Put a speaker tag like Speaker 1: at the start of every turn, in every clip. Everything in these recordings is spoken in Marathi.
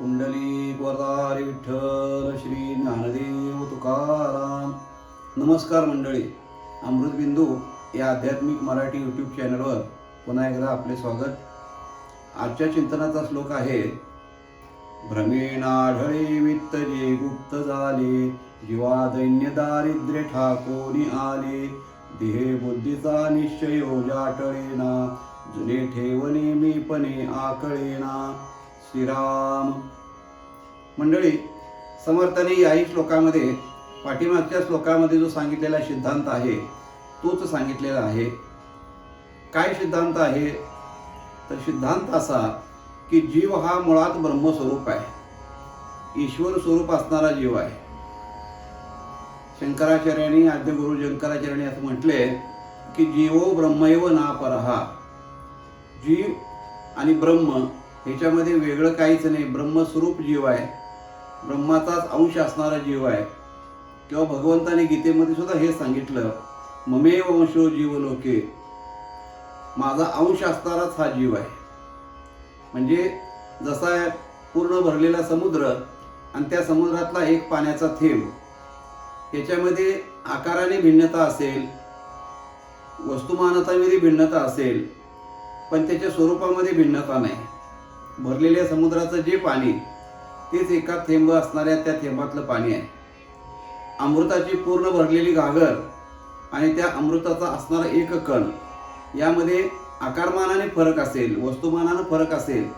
Speaker 1: कुंडली वरदारी विठ्ठल श्री ज्ञानदेव तुकाराम. नमस्कार मंडळी अमृतबिंदू या आध्यात्मिक मराठी यूट्यूब चॅनलवर पुन्हा एकदा आपले स्वागत. आजच्या चिंतनाचा श्लोक आहे भ्रमेणाढळे वित्त जे गुप्त झाले जीवा दैन्य दारिद्र्य ठाकोनी आले देहे बुद्धीचा निश्चय जाटळेना जुने ठेवणे मीपणे आकळेना. श्रीराम. मंडळी समर्थाने याही श्लोकामध्ये पाठीमागच्या श्लोकामध्ये जो सांगितलेला सिद्धांत आहे तोच सांगितलेला आहे. काय सिद्धांत आहे? तर सिद्धांत असा की जीव हा मुळात ब्रह्मस्वरूप आहे. ईश्वर स्वरूप असणारा जीव आहे. शंकराचार्यांनी आद्यगुरु शंकराचार्यांनी असं म्हटले की जीवो ब्रह्मैव ना परहा जीव आणि ब्रह्म ह्याच्यामध्ये वेगळं काहीच नाही. ब्रह्मस्वरूप जीव आहे. ब्रह्माचाच अंश असणारा जीव आहे. किंवा भगवंताने गीतेमध्ये सुद्धा हे सांगितलं ममेव अंशो जीव लोके. माझा अंश असणाराच हा जीव आहे. म्हणजे जसा पूर्ण भरलेला समुद्र आणि त्या समुद्रातला एक पाण्याचा थेंब याच्यामध्ये आकाराने भिन्नता असेल वस्तुमानतामध्ये भिन्नता असेल पण त्याच्या स्वरूपामध्ये भिन्नता नाही. भरलेल्या समुद्राचं जे पाणी तेच एका थेंब असणाऱ्या त्या थेंबातलं पाणी आहे. अमृताची पूर्ण भरलेली घागर आणि त्या अमृताचा असणारा एक कण यामध्ये आकारमानाने फरक असेल वस्तुमानानं फरक असेल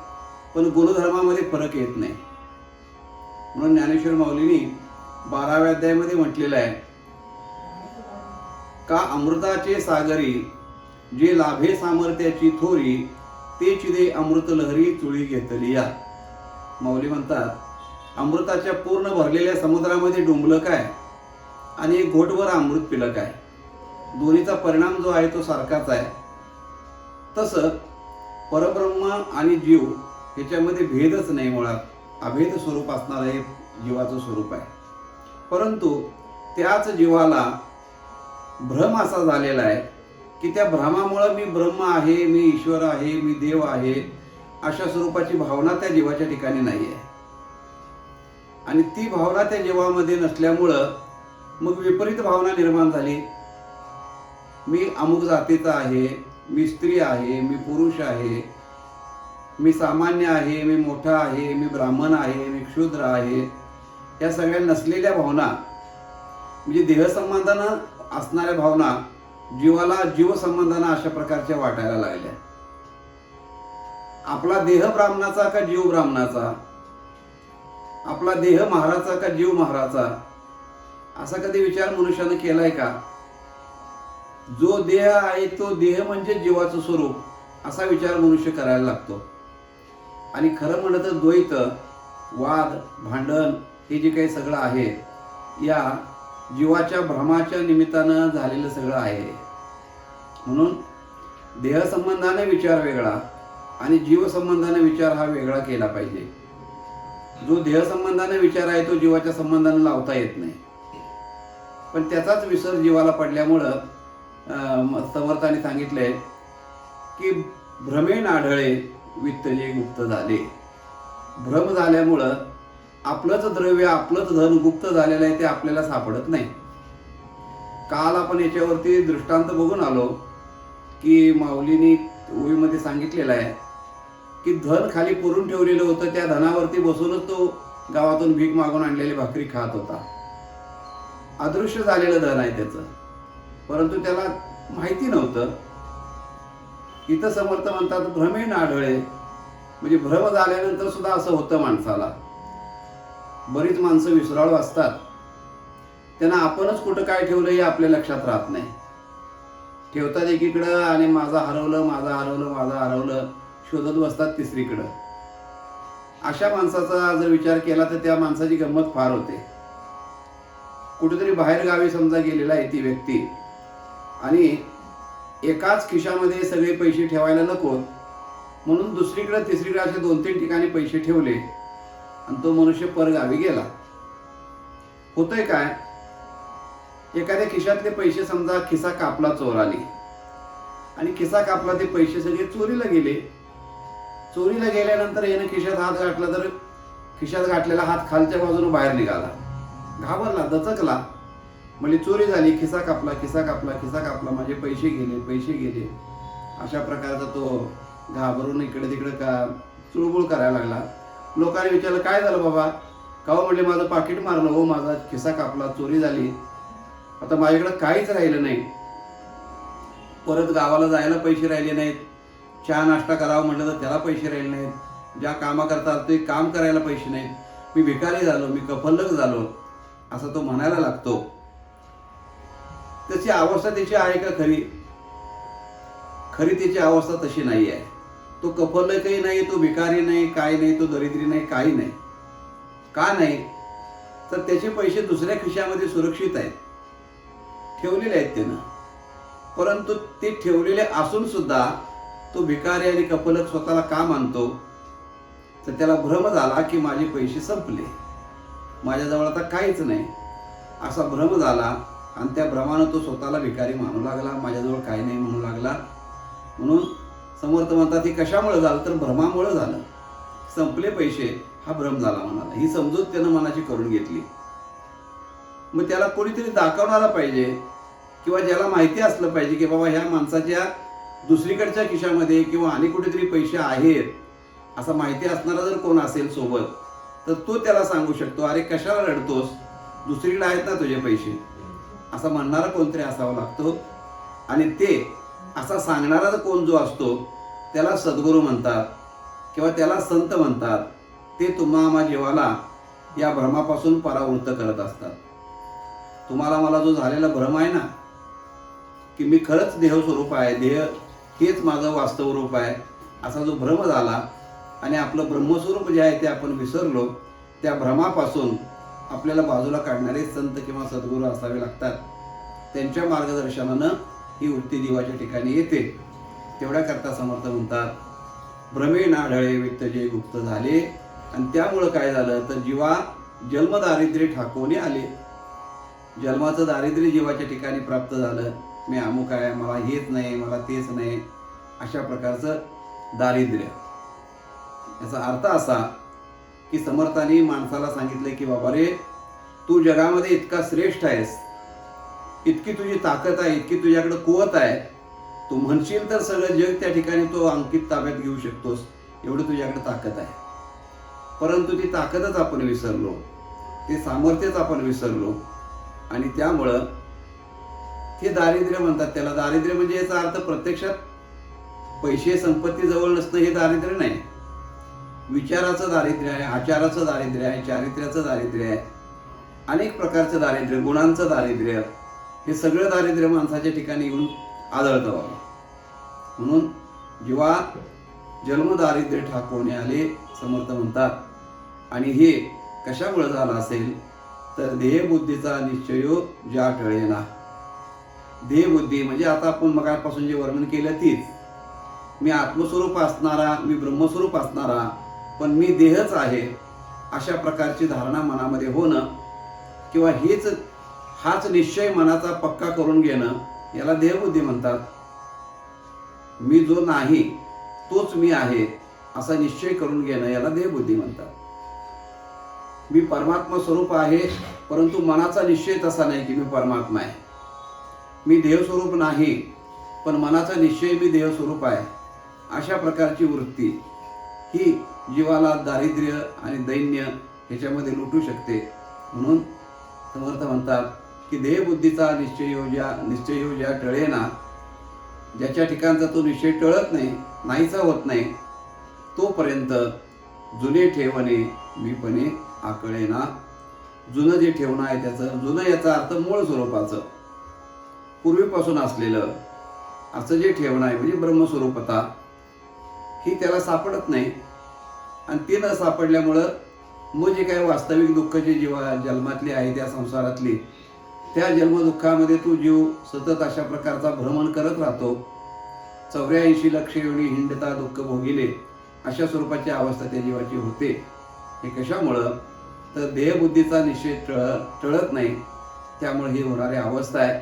Speaker 1: पण गुणधर्मामध्ये फरक येत नाही. म्हणून ज्ञानेश्वर माऊलींनी बाराव्या अध्यायामध्ये म्हटलेलं आहे का अमृताचे सागरी जे लाभे सामर्थ्याची थोरी ते चिदे अमृत लहरी चुळी घेतली या माऊली म्हणतात अमृताच्या पूर्ण भरलेल्या समुद्रामध्ये डुंबलं काय? आणि एक घोटभर अमृत पिलं काय? दोन्हीचा परिणाम जो आहे तो सारखाच आहे. तसं परब्रह्म आणि जीव ह्याच्यामध्ये भेदच नाही मुळात. अभेद स्वरूप असणारं हे जीवाचं स्वरूप आहे. परंतु त्याच जीवाला भ्रम असा झालेला आहे की त्या भ्रमामुळं मी ब्रह्म आहे मी ईश्वर आहे मी देव आहे अशा स्वरूपाची भावना त्या जीवाच्या ठिकाणी नाही आहे आणि ती भावना त्या जीवामध्ये नसल्यामुळं मग विपरीत भावना निर्माण झाली. मी अमुक जातीचा आहे मी स्त्री आहे मी पुरुष आहे मी सामान्य आहे मी मोठा आहे मी ब्राह्मण आहे मी क्षुद्र आहे या सगळ्या नसलेल्या भावना म्हणजे देहसंबंधानं असणाऱ्या भावना जीवाला जीवसंबंधांना अशा प्रकारच्या वाटायला लागल्या. आपला देह ब्राह्मणाचा का जीव ब्राह्मणाचा? आपला देह महाराचा का जीव महाराचा? असा कधी विचार मनुष्यानं केलाय का? जो देह आहे तो देह म्हणजे जीवाचं स्वरूप असा विचार मनुष्य करायला लागतो. आणि खरं म्हणलं तर द्वैत वाद भांडण हे जे काही सगळं आहे या जीवाच्या भ्रमाच्या निमित्तानं झालेलं सगळं आहे. म्हणून देहसंबंधाने विचार वेगळा आणि जीवसंबंधाने विचार हा वेगळा केला पाहिजे. जो देहसंबंधाने विचार आहे तो जीवाच्या संबंधाने लावता येत नाही. पण त्याचाच विसर जीवाला पडल्यामुळं समर्थाने सांगितलंय की भ्रमेण आढळे वित्तजे गुप्त झाले. भ्रम झाल्यामुळं आपलंच द्रव्य आपलंच धन गुप्त झालेलं आहे ते आपल्याला सापडत नाही. काल आपण याच्यावरती दृष्टांत बघून आलो की माऊलीनी ओळीमध्ये सांगितलेलं आहे की धन खाली पुरून ठेवलेलं होतं त्या धनावरती बसूनच तो गावातून भीक मागून आणलेली भाकरी खात होता. अदृश्य झालेलं धन आहे त्याचं. परंतु त्याला माहिती नव्हतं. इथं समर्थ म्हणतात भ्रमेण आढळे म्हणजे भ्रम झाल्यानंतर सुद्धा असं होतं माणसाला. बरीच माणसं विसराळू असतात. त्यांना आपणच कुठं काय ठेवलं हे आपल्या लक्षात राहत नाही. ठेवतात एकीकडं आणि माझं हरवलं माझं हरवलं माझं हरवलं शोधत बसतात तिसरीकडं. अशा माणसाचा जर विचार केला तर त्या माणसाची गंमत फार होते. कुठेतरी बाहेर गावी समजा गेलेला आहे ती व्यक्ती. आणि एकाच खिशामध्ये सगळे पैसे ठेवायला नको. म्हणून दुसरीकडे तिसरीकडे असे दोन तीन ठिकाणी पैसे ठेवले. आणि तो मनुष्य परगावी गेला. होतंय काय? एखाद्या खिशातले पैसे समजा खिसा कापला चोराने. आणि खिसा कापला ते पैसे सगळे चोरीला गेले. चोरीला गेल्यानंतर यानं खिशात हात घातला तर खिशात घातलेला हात खालच्या बाजूने बाहेर निघाला. घाबरला दचकला. म्हणजे चोरी झाली खिसा कापला खिसा कापला खिसा कापला माझे पैसे गेले पैसे गेले. अशा प्रकारचा तो घाबरून इकडे तिकडे का चुळबुळ करायला लागला. लोकांनी विचारलं काय झालं बाबा? का हो म्हणले माझं पाकिट मारलं हो माझा खिसा कापला चोरी झाली. आता माझ्याकडं काहीच राहिलं नाही. परत गावाला जायला पैसे राहिले नाहीत. चहा नाश्ता करावा म्हटलं तर त्याला पैसे राहिले नाहीत. ज्या कामाकरता ते काम करायला पैसे नाहीत. मी भिकारी झालो मी कफलक झालो असं तो म्हणायला लागतो. त्याची अवस्था त्याची आहे का खरी? खरी त्याची अवस्था तशी नाही आहे तो कफलकही नाही तो भिकारी नाही काय नाही तो दरिद्री नाही काही नाही. का नाही? तर त्याचे पैसे दुसऱ्या खिशामध्ये सुरक्षित आहेत. ठेवलेले आहेत त्यानं. परंतु ते ठेवलेले असून सुद्धा तो भिकारी आणि कपलक स्वतःला का मानतो? तर त्याला भ्रम झाला की माझे पैसे संपले. माझ्याजवळ आता काहीच नाही. असा भ्रम झाला आणि त्या भ्रमानं तो स्वतःला भिकारी मानू लागला. माझ्याजवळ काही नाही म्हणू लागला. म्हणून समर्थ म्हणतात हे कशामुळे झालं? तर भ्रमामुळे झालं. संपले पैसे हा भ्रम झाला म्हणाला ही समजूत त्यानं मनाची करून घेतली. मग त्याला कोणीतरी दाखवणारा पाहिजे किंवा ज्याला माहिती असलं पाहिजे की बाबा ह्या माणसाच्या दुसरीकडच्या खिशामध्ये किंवा आणि कुठेतरी पैसे आहेत असं माहिती असणारा जर कोण असेल सोबत तर तो त्याला सांगू शकतो अरे कशाला रडतोस? दुसरीकडे आहेत ना तुझे पैसे. असा म्हणणारा कोणतरी असावा लागतो. आणि ते असा सांगणारा कोण जो असतो त्याला सद्गुरू म्हणतात किंवा त्याला संत म्हणतात ते तुम्हा आम्हा जीवाला या भ्रमापासून परावृत्त करत असतात. तुम्हाला मला जो झालेला भ्रम आहे ना की मी खरंच देह स्वरूप आहे देह हेच माझं वास्तव रूप आहे असा जो भ्रम झाला आणि आपलं ब्रह्मस्वरूप जे आहे ते आपण विसरलो त्या भ्रमापासून आपल्याला बाजूला काढणारे संत किंवा सद्गुरू असावे लागतात. त्यांच्या मार्गदर्शनानं ही वृत्ती देवाच्या ठिकाणी येते. तेवढ्या करता समर्थ म्हणतात भ्रमे नाढळे वित्त जे गुप्त झाले. आणि त्यामुळं काय झालं तर जीवा जन्मदारिद्र्य ठाकवणे आले. जन्माचं दारिद्र्य जीवाच्या ठिकाणी प्राप्त झालं. मी अमुक आहे मला हेच नाही मला तेच नाही. अशा प्रकारचं दारिद्र्य. याचा अर्थ असा की समर्थाने माणसाला सांगितलं की बाबा रे तू जगामध्ये इतका श्रेष्ठ आहेस. इतकी तुझी ताकद आहे इतकी तुझ्याकडे कुवत आहे तू म्हणशील तर सगळं जग त्या ठिकाणी तो अंकित ताब्यात घेऊ शकतोस एवढं तुझ्याकडे ताकद आहे. परंतु ती ताकदच आपण विसरलो ते सामर्थ्यच आपण विसरलो आणि त्यामुळं हे दारिद्र्य म्हणतात त्याला. दारिद्र्य म्हणजे याचा अर्थ प्रत्यक्षात पैसे संपत्ती जवळ नसणं हे दारिद्र्य नाही. विचाराचं दारिद्र्य आहे आचाराचं दारिद्र्य आहे चारित्र्याचं दारिद्र्य आहे अनेक प्रकारचं दारिद्र्य गुणांचं दारिद्र्य हे सगळं दारिद्र्य माणसाच्या ठिकाणी येऊन आदळतं बाबा. म्हणून जेव्हा जन्मदारिद्र्य ठाकवणे आले समर्थ म्हणतात. आणि हे कशामुळे झालं असेल? तर देहबुद्धीचा निश्चयो ज्या टळेना देहबुद्धी म्हणजे आता आपण मगापासून जे वर्णन केलं तीच. मी आत्मस्वरूप असणारा मी ब्रह्मस्वरूप असणारा पण मी देहच आहे अशा प्रकारची धारणा मनामध्ये होणं किंवा हेच हाच निश्चय मनाचा पक्का करून घेणं याला देहबुद्धी म्हणतात. मी जो नाही तोच मी आहे असा निश्चय करून घेणं याला देहबुद्धी म्हणतात. मी परमात्मा स्वरूप आहे परंतु मनाचा निश्चय तसा नाही की मी परमात्मा आहे. मी देहस्वरूप नाही पण मनाचा निश्चय मी देहस्वरूप आहे. अशा प्रकारची वृत्ती ही जीवाला दारिद्र्य आणि दैन्य ह्याच्यामध्ये लुटू शकते. म्हणून समर्थ म्हणतात की देहबुद्धीचा निश्चय ज्या निश्चय ज्या टळेना ज्याच्या ठिकाणचा तो निश्चय टळत नाही नाहीचा होत नाही तोपर्यंत जुने ठेवणे मीपणे आकळेना. जुनं जे ठेवणं आहे त्याचं जुनं याचा अर्थ मूळ स्वरूपाचं. पूर्वीपासून असलेलं असं जे ठेवणं आहे म्हणजे ब्रह्मस्वरूपता ही त्याला सापडत नाही. आणि ते न सापडल्यामुळं मग जे काही वास्तविक दुःख जे जीवा जन्मातली आहे त्या संसारातली त्या जन्मदुःखामध्ये तो जीव सतत अशा प्रकारचा भ्रमण करत राहतो. चौऱ्याऐंशी लक्ष एवढी हिंडता दुःख भोगिले अशा स्वरूपाची अवस्था त्या जीवाची होते. हे कशामुळं? तर देहबुद्धीचा निश्चय टळ टळत नाही. त्यामुळे ही होणारी अवस्था आहे.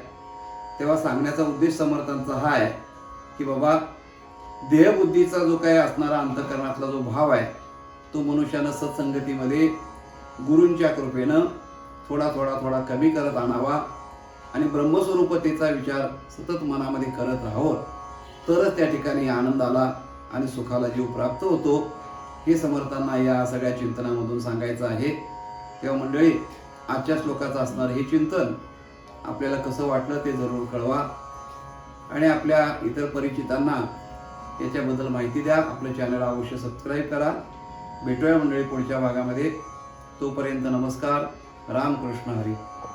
Speaker 1: तेव्हा सांगण्याचा उद्देश समर्थांचा हा आहे की बाबा देहबुद्धीचा जो काही असणारा अंतकरणातला जो भाव आहे तो मनुष्यानं सत्संगतीमध्ये गुरूंच्या कृपेनं थोडा थोडा थोडा कमी करत आणावा. आणि ब्रह्मस्वरूपतेचा विचार सतत मनामध्ये करत राहावं. तरच त्या ठिकाणी आनंदाला आणि सुखाला जीव प्राप्त होतो. हे समर्थांना या सगळ्या चिंतनामधून सांगायचं आहे. तेव्हा मंडळी आजच्या श्लोकाचं असणार हे चिंतन आपल्याला कसं वाटलं ते जरूर कळवा. आणि आपल्या इतर परिचितांना याच्याबद्दल माहिती द्या. आपलं चॅनल अवश्य सबस्क्राईब करा. भेटूया मंडळी पुढच्या भागामध्ये. तोपर्यंत नमस्कार. रामकृष्ण हरी।